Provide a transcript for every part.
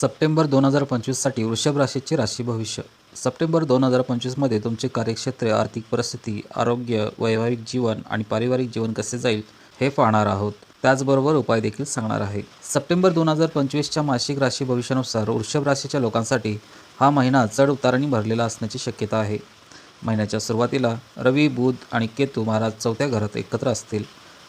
September दोन हजार पंचवीससाठी वृषभ राशीचे राशी भविष्य. सप्टेंबर दोन हजार पंचवीसमध्ये तुमचे कार्यक्षेत्र आर्थिक परिस्थिती आरोग्य वैवाहिक जीवन आणि पारिवारिक जीवन कसे जाईल हे पाहणार आहोत. त्याचबरोबर उपाय देखील सांगणार आहे. सप्टेंबर दोन हजार पंचवीसच्या मासिक राशी भविष्यानुसार वृषभ राशीच्या लोकांसाठी हा महिना चढ उतारांनी भरलेला असण्याची शक्यता आहे. महिन्याच्या सुरुवातीला रवी बुध आणि केतू महाराज चौथ्या घरात एकत्र असतील.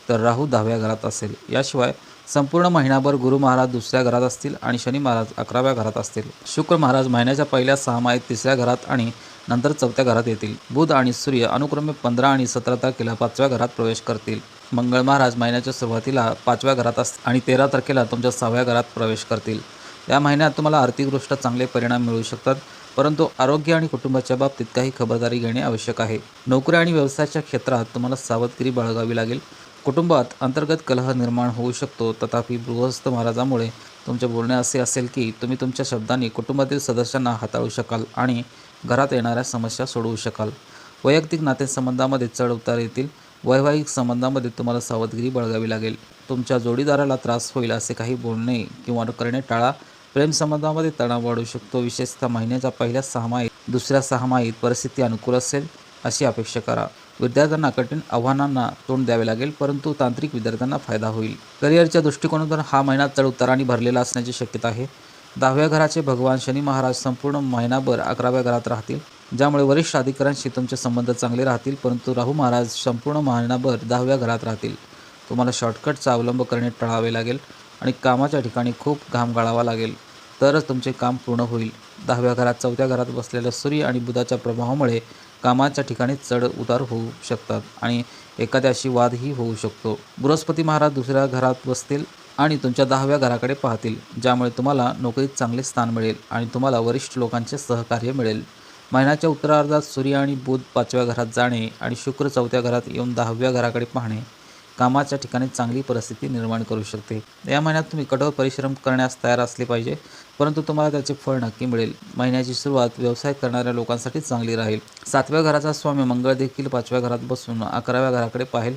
तर राहू दहाव्या घरात असेल. याशिवाय संपूर्ण महिनाभर गुरु महाराज दुसऱ्या घरात असतील आणि शनी महाराज अकराव्या घरात असतील. शुक्र महाराज महिन्याच्या पहिल्या सहामाहीत तिसऱ्या घरात आणि नंतर चौथ्या घरात येतील. बुध आणि सूर्य अनुक्रमे पंधरा आणि सतरा तारखेला पाचव्या घरात प्रवेश करतील. मंगळ महाराज महिन्याच्या सुरुवातीला पाचव्या घरात अस आणि तेरा तारखेला तुमच्या सहाव्या घरात प्रवेश करतील. या महिन्यात तुम्हाला आर्थिकदृष्ट्या चांगले परिणाम मिळू शकतात परंतु आरोग्य आणि कुटुंबाच्या बाबतीत काही खबरदारी घेणे आवश्यक आहे. नोकऱ्या आणि व्यवसायाच्या क्षेत्रात तुम्हाला सावधगिरी बाळगावी लागेल. कुटुंबात अंतर्गत कलह निर्माण होऊ शकतो. तथापि गृहस्थ महाराजामुळे तुमचे बोलणे असे असेल की तुम्ही तुमच्या शब्दांनी कुटुंबातील सदस्यांना हाताळू शकाल आणि घरात येणाऱ्या समस्या सोडवू शकाल. वैयक्तिक नातेसंबंधामध्ये चढ उतार येतील. वैवाहिक संबंधामध्ये तुम्हाला सावधगिरी बाळगावी लागेल. तुमच्या जोडीदाराला त्रास होईल असे काही बोलणे किंवा करणे टाळा. प्रेमसंबंधामध्ये तणाव वाढू शकतो. विशेषतः महिन्याच्या पहिल्या सहामाहीत दुसऱ्या सहामाहीत परिस्थिती अनुकूल असेल अशी अपेक्षा करा. विद्यार्थ्यांना कठीण आव्हानांना तोंड द्यावे लागेल परंतु तांत्रिक विद्यार्थ्यांना फायदा होईल. करिअरच्या दृष्टिकोनातून हा महिना चढउताराने भरलेला असण्याची शक्यता आहे. दहाव्या घराचे भगवान शनी महाराज संपूर्ण महिनाभर अकराव्या घरात राहतील ज्यामुळे वरिष्ठ अधिकाऱ्यांशी तुमचे संबंध चांगले राहतील परंतु राहू महाराज संपूर्ण महिनाभर दहाव्या घरात राहतील. तुम्हाला शॉर्टकटचा अवलंब करणे टाळावे लागेल आणि कामाच्या ठिकाणी खूप घाम गाळावा लागेल. तरच तुमचे काम पूर्ण होईल. दहाव्या घरात चौथ्या घरात बसलेल्या सूर्य आणि बुधाच्या प्रभावामुळे कामाच्या ठिकाणी चढ उतार होऊ शकतात आणि एखाद्याशी वादही होऊ शकतो. बृहस्पती महाराज दुसऱ्या घरात बसतील आणि तुमच्या दहाव्या घराकडे पाहतील ज्यामुळे तुम्हाला नोकरीत चांगले स्थान मिळेल आणि तुम्हाला वरिष्ठ लोकांचे सहकार्य मिळेल. महिन्याच्या उत्तरार्धात सूर्य आणि बुध पाचव्या घरात जाणे आणि शुक्र चौथ्या घरात येऊन दहाव्या घराकडे पाहणे. कामाच्या ठिकाणी चांगली परिस्थिती निर्माण करू शकते. या महिन्यात तुम्ही कठोर परिश्रम करण्यास तयार असले पाहिजे परंतु तुम्हाला त्याचे फळ नक्की मिळेल. महिन्याची सुरुवात व्यवसाय करणाऱ्या लोकांसाठी चांगली राहील. सातव्या घराचा स्वामी मंगळ देखील पाचव्या घरात बसून अकराव्या घराकडे पाहिल.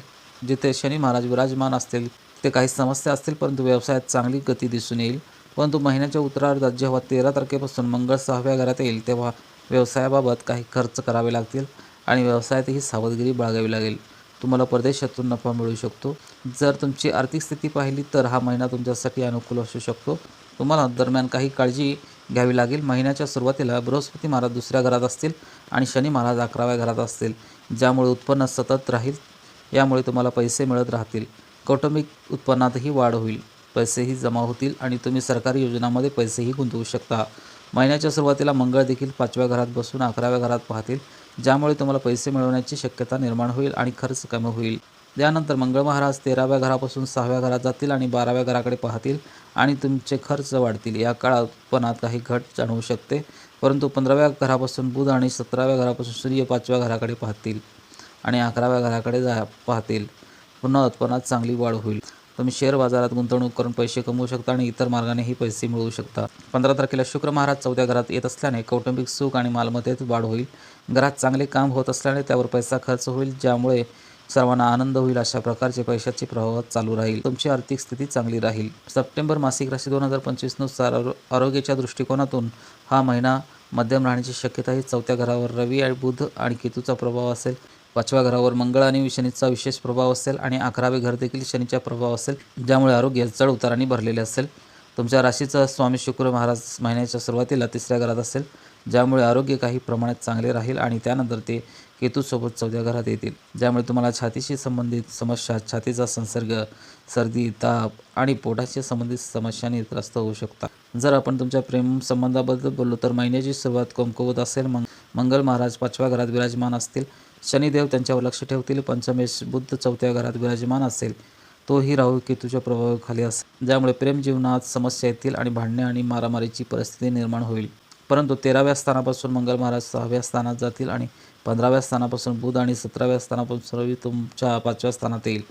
जिथे शनी महाराज विराजमान असतील ते काही समस्या असतील परंतु व्यवसायात चांगली गती दिसून येईल. परंतु महिन्याच्या उत्तरार्धात जेव्हा तेरा तारखेपासून मंगळ सहाव्या घरात येईल तेव्हा व्यवसायाबाबत काही खर्च करावे लागतील आणि व्यवसायातही सावधगिरी बाळगावी लागेल. तुम्हाला परदेशातून नफा मिळू शकतो. जर तुमची आर्थिक स्थिती पाहिली तर हा महिना तुमच्यासाठी अनुकूल असू शकतो. तुम्हाला दरम्यान काही काळजी घ्यावी लागेल. महिन्याच्या सुरुवातीला बृहस्पती महाराज दुसऱ्या घरात असतील आणि शनी महाराज अकराव्या घरात असतील. ज्यामुळे उत्पन्न सतत राहील यामुळे तुम्हाला पैसे मिळत राहतील. कौटुंबिक उत्पन्नातही वाढ होईल. पैसेही जमा होतील आणि तुम्ही सरकारी योजनांमध्ये पैसेही गुंतवू शकता. महिन्याच्या सुरुवातीला मंगळ देखील पाचव्या घरात बसून अकराव्या घरात पाहतील ज्यामुळे तुम्हाला पैसे मिळवण्याची शक्यता निर्माण होईल आणि खर्च कमी होईल. त्यानंतर मंगळ महाराज तेराव्या घरापासून सहाव्या घरात जातील आणि बाराव्या घराकडे पाहतील आणि तुमचे खर्च वाढतील. या काळात उत्पन्नात काही घट जाणवू शकते परंतु पंधराव्या घरापासून बुध आणि सतराव्या घरापासून सूर्य पाचव्या घराकडे पाहतील आणि अकराव्या घराकडे जा पाहतील. पुन्हा उत्पन्नात चांगली वाढ होईल. तुम्ही शेअर बाजारात गुंतवणूक करून पैसे कमवू शकता आणि इतर मार्गानेही पैसे मिळवू शकता. पंधरा तारखेला शुक्र महाराज चौथ्या घरात येत असल्याने कौटुंबिक सुख आणि मालमत्तेत वाढ होईल. घरात चांगले काम होत असल्याने त्यावर पैसा खर्च होईल ज्यामुळे सर्वांना आनंद होईल. अशा प्रकारचे पैशाचे प्रवाह चालू राहील. तुमची आर्थिक स्थिती चांगली राहील. सप्टेंबर मासिक राशी दोन हजार पंचवीसनुसार आरोग्याच्या दृष्टिकोनातून हा महिना मध्यम राहण्याची शक्यता आहे चौथ्या घरावर रवी आणि बुध आणि केतूचा प्रभाव असेल. पाचव्या घरावर मंगळ आणि शनीचा विशेष प्रभाव असेल आणि अकरावे घर देखील शनीचा प्रभाव असेल ज्यामुळे आरोग्य चढ उताराने भरलेले असेल. तुमच्या राशीचा स्वामी शुक्र महाराज महिन्याच्या सुरुवातीला तिसऱ्या घरात असेल ज्यामुळे आरोग्य काही प्रमाणात चांगले राहील आणि त्यानंतर ते केतूसोबत चौथ्या घरात येतील. ज्यामुळे तुम्हाला छातीशी संबंधित समस्या छातीचा संसर्ग सर्दी ताप आणि पोटाशी संबंधित समस्यांनी त्रस्त होऊ शकता जर आपण तुमच्या प्रेम संबंधाबद्दल बोललो तर महिन्याची सुरुवात कमकुवत असेल. मग मंगल महाराज पाचव्या घरात विराजमान असतील. शनिदेव त्यांच्यावर लक्ष ठेवतील पंचमेश बुद्ध चौथ्या घरात विराजमान असेल. तोही राहू केतूच्या प्रभावाखाली असेल ज्यामुळे प्रेम जीवनात समस्या येतील आणि भांडणे आणि मारामारीची परिस्थिती निर्माण होईल. परंतु तेराव्या स्थानापासून मंगल महाराज सहाव्या स्थानात जातील आणि पंधराव्या स्थानापासून बुध आणि सतराव्या स्थानापासून रवी तुमच्या पाचव्या स्थानात येईल.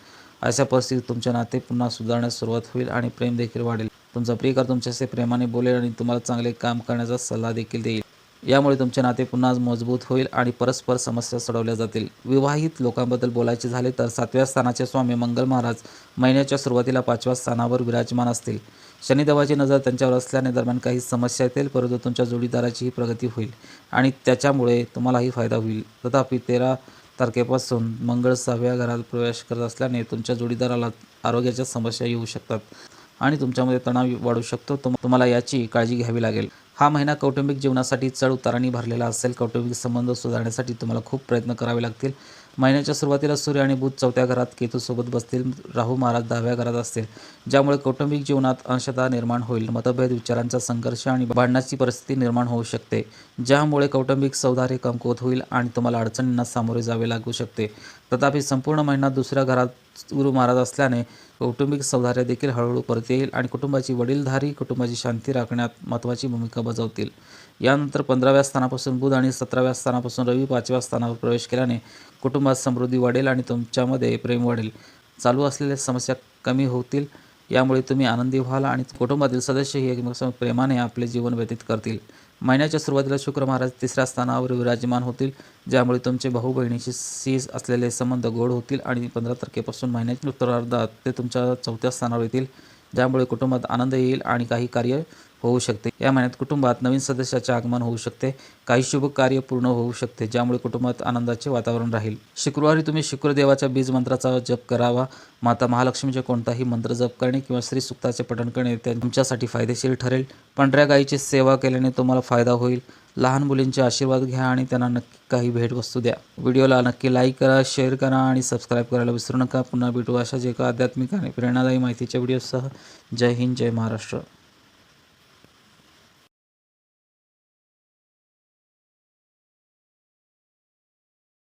अशा परिस्थितीत तुमचे नाते पुन्हा सुधारण्यास सुरुवात होईल आणि प्रेम देखील वाढेल. तुमचा प्रियकर तुमच्याशी प्रेमाने बोलेल आणि तुम्हाला चांगले काम करण्याचा सल्ला देखील देईल. यामुळे तुमचे नाते पुन्हा मजबूत होईल आणि परस्पर समस्या सोडवल्या जातील. विवाहित लोकांबद्दल बोलायचे झाले तर सातव्या स्थानाचे स्वामी मंगल महाराज महिन्याच्या सुरुवातीला पाचव्या स्थानावर विराजमान असतील. शनिदेवाची नजर त्यांच्यावर असल्याने दरम्यान काही समस्या येतील परंतु तुमच्या जोडीदाराचीही प्रगती होईल आणि त्याच्यामुळे तुम्हालाही फायदा होईल. तथापि तेरा तारखेपासून मंगळ सहाव्या घरात प्रवेश करत असल्याने तुमच्या जोडीदाराला आरोग्याच्या समस्या येऊ शकतात. आणि तुमच्यामध्ये तणाव वाढू शकतो. तुम तुम्हाला याची काळजी घ्यावी लागेल. हा महिना कौटुंबिक जीवनासाठी चढ उतारांनी भरलेला असेल. कौटुंबिक संबंध सुधारण्यासाठी तुम्हाला खूप प्रयत्न करावे लागतील. महिन्याच्या सुरुवातीला सूर्य आणि बुध चौथ्या घरात केतूसोबत बसतील. राहू महाराज दहाव्या घरात असतील. ज्यामुळे कौटुंबिक जीवनात अंशता निर्माण होईल. मतभेद विचारांचा संघर्ष आणि भांडणाची परिस्थिती निर्माण होऊ शकते. ज्यामुळे कौटुंबिक सौधार्य कमकुवत होईल आणि तुम्हाला अडचणींना सामोरे जावे लागू शकते. तथापि संपूर्ण महिना दुसऱ्या घरात गुरु महाराज असल्याने कौटुंबिक सौधार्य देखील हळूहळू परत येईल आणि कुटुंबाची वडीलधारी कुटुंबाची शांती राखण्यात महत्त्वाची भूमिका बजावतील. यानंतर पंधराव्या स्थानापासून बुध आणि सतराव्या स्थानापासून रवी पाचव्या स्थानावर प्रवेश केल्याने कुटुंबात समृद्धी वाढेल आणि तुमच्यामध्ये प्रेम वाढेल. चालू असलेल्या समस्या कमी होतील यामुळे तुम्ही आनंदी व्हाल आणि कुटुंबातील सदस्यही एकमेकांसमोर प्रेमाने आपले जीवन व्यतीत करतील. महिन्याच्या सुरुवातीला शुक्र महाराज तिसऱ्या स्थानावर विराजमान होतील ज्यामुळे तुमचे भाऊ बहिणीशी सीज असलेले संबंध गोड होतील आणि पंधरा तारखेपासून महिन्याच्या उत्तरार्धात ते तुमच्या चौथ्या स्थानावर येतील ज्यामुळे कुटुंबात आनंद येईल आणि काही कार्य होऊ शकते. या महिन्यात कुटुंबात नवीन सदस्याचे आगमन होऊ शकते. काही शुभ कार्य पूर्ण होऊ शकते ज्यामुळे कुटुंबात आनंदाचे वातावरण राहील. शुक्रवारी तुम्ही शुक्रदेवाच्या बीज मंत्राचा जप करावा. माता महालक्ष्मीचे कोणताही मंत्र जप करणे किंवा श्री सुक्ताचे पठण करणे ते तुमच्यासाठी फायदेशीर ठरेल. पांढऱ्या गायीची सेवा केल्याने तुम्हाला फायदा होईल. लहान मुलींचे आशीर्वाद घ्या आणि त्यांना नक्की काही भेटवस्तू द्या. व्हिडिओला नक्की लाईक करा शेअर करा आणि सबस्क्राईब करायला विसरू नका. पुन्हा भेटू अशाच एका आध्यात्मिक आणि प्रेरणादायी माहितीच्या व्हिडिओसह. जय हिंद जय महाराष्ट्र.